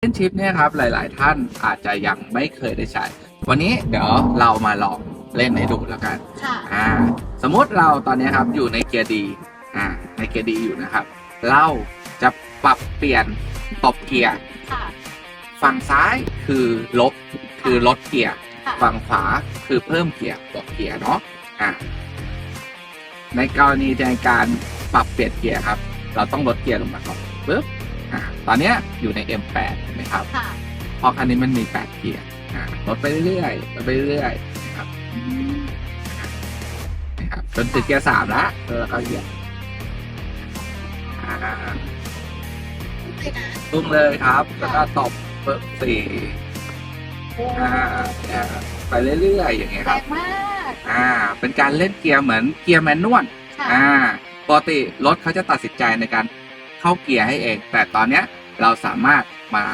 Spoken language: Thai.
เล่นชิปเนี่ยครับหลาย ๆ ท่านอาจจะยังไม่เคยได้ใช้ วันนี้เดี๋ยวเรามาลองเล่นให้ดูแล้วกันค่ะ อ่าสมมติเราตอนนี้ครับอยู่ในเกียร์ดีอ่าในเกียร์ดีอยู่นะครับ เราจะปรับเปลี่ยนตบเกียร์ค่ะ ฝั่งซ้ายคือลบคือลดเกียร์ค่ะ ฝั่งขวาคือเพิ่มเกียร์ตบเกียร์เนาะอ่าในกรณีในการปรับเปลี่ยนเกียร์ครับ เราต้องลดเกียร์ลงมาก่อนปึ๊บ อ่าตอนเนี้ยอยู่ใน M8 เห็นไหมครับค่ะเพราะคันนี้มันมี 8 เกียร์อ่าลดไปเรื่อยๆลดไปเรื่อยๆนะครับอืมนะครับจนถึงเกียร์สามละแล้วก็เหยียบอ่า เลยนะตุ้งเลยครับ แล้วก็ตบปึ๊บสี่โอ้อ่าอ่าไปเรื่อยๆอย่างเงี้ยแรครับ งมากอ่า เป็นการเล่นเกียร์เหมือนเกียร์แมนนวล ค่ะอ่า ปกติรถเขาจะตัดสินใจในการ เข้าเกียร์ให้เอง แต่ตอนเนี้ยเราสามารถมา